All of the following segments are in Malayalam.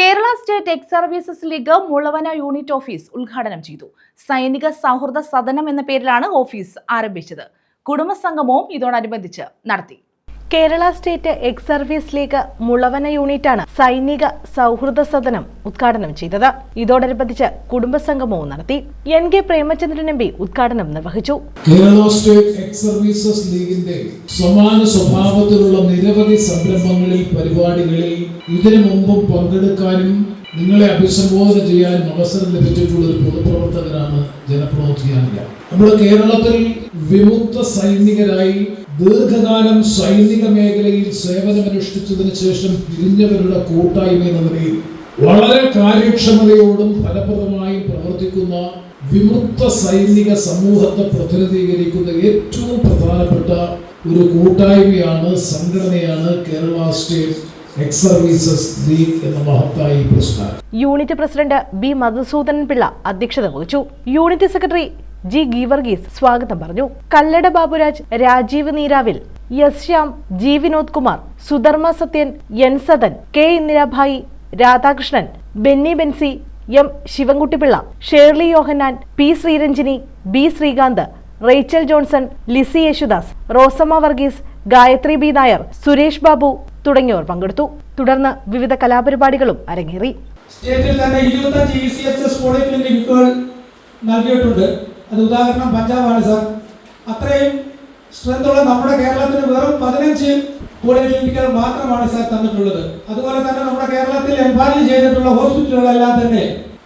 Kerala state ex services league Mulavana unit office ഉദ്ഘാടനം ചെയ്തു. സൈനിക സൗഹൃദ സദനം എന്ന പേരിലാണ് ഓഫീസ് ആരംഭിച്ചത്. കുടുംബസംഗമവും ഇതോടനുബന്ധിച്ച് നടത്തി. Kerala state ex service league Mulavana യൂണിറ്റാണ് സൈനിക സൗഹൃദ സദനം ഉദ്ഘാടനം ചെയ്തത്. ഇതോടനുബന്ധിച്ച് കുടുംബസംഗമവും നടത്തി. N K Premachandran M P ഉദ്ഘാടനം നിർവഹിച്ചു. കേരള സ്റ്റേറ്റ് എക്സ് സർവീസസ് ലീഗിന്റെ സമാന സ്വഭാവത്തിലുള്ള നിരവധി സംരംഭങ്ങളിൽ പരിപാടികളിൽ ഇതിനു മുമ്പും പങ്കെടുക്കാനും നിങ്ങളെ അഭിസംബോധന ചെയ്യാൻ അവസരം ലഭിച്ചിട്ടുള്ള ഒരു പൊതുപ്രവർത്തകനാണ് ജനപ്രവർത്തിയാനില്ല നമ്മുടെ കേരളത്തിൽ വിമുക്ത സൈനികരായി ദീർഘകാലം സൈനിക മേഖലയിൽ സേവനമനുഷ്ഠിച്ചതിന് ശേഷം പിരിഞ്ഞവരുടെ കൂട്ടായ്മ എന്ന നിലയിൽ വളരെ കാര്യക്ഷമതയോടും ഫലപ്രദമായും പ്രവർത്തിക്കുന്ന വിമുക്ത സൈനിക സമൂഹത്തെ പ്രതിനിധീകരിക്കുന്ന ഏറ്റവും പ്രധാനപ്പെട്ട ഒരു കൂട്ടായ്മയാണ് സംഘടനയാണ് Kerala state unit president B Madhusoodanan Pillai അധ്യക്ഷത വഹിച്ചു. യൂണിറ്റ് സെക്രട്ടറി ജി ഗീവർഗീസ് സ്വാഗതം പറഞ്ഞു. Kallada Baburaj Rajeev Neeravil S Shyam G Vinod Kumar Sudharma Sathyan N Sadan K. Indirabhai Radhakrishnan Benny Bency M Sivankuttypillai Shirley Yohannan P. Sreeranjini B Sreekanth Rachel Johnson Lissy Yesudas Rosamma Varghese Gayathri B. Nair Suresh Babu തുടങ്ങിയവർ പങ്കെടുത്തു. തുടർന്ന് വിവിധ കലാപരിപാടികളും അരങ്ങേറി. സ്റ്റേറ്റിൽ തന്നെ ഇരുപത്തഞ്ച് ഇ സി എച്ച് എസ് അത് ഉദാഹരണം പഞ്ചാബാണ് സാർ. അത്രയും സ്ട്രെങ്തുള്ള നമ്മുടെ കേരളത്തിന് വെറും പതിനഞ്ച് പോളിക്ലിനിക്കുകൾ മാത്രമാണ് സാർ തന്നിട്ടുള്ളത്. അതുപോലെ തന്നെ നമ്മുടെ കേരളത്തിൽ എംപാനൽ ചെയ്തിട്ടുള്ള ഹോസ്പിറ്റലുകളെല്ലാം തന്നെ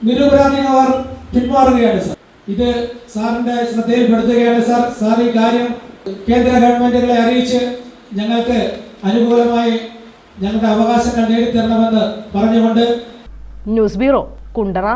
നിരുപരാധികവർ പിന്മാറുകയാണ് സാർ. ഇത് സാറിന്റെ ശ്രദ്ധയിൽപ്പെടുത്തുകയാണ് സാർ. സാർ ഈ കാര്യം കേന്ദ്ര ഗവൺമെന്റുകളെ അറിയിച്ച് ഞങ്ങൾക്ക് അനുകൂലമായി ഞങ്ങളുടെ അവകാശങ്ങൾ നേടിത്തരണമെന്ന് പറഞ്ഞുകൊണ്ട് ന്യൂസ് ബ്യൂറോ കുണ്ടറ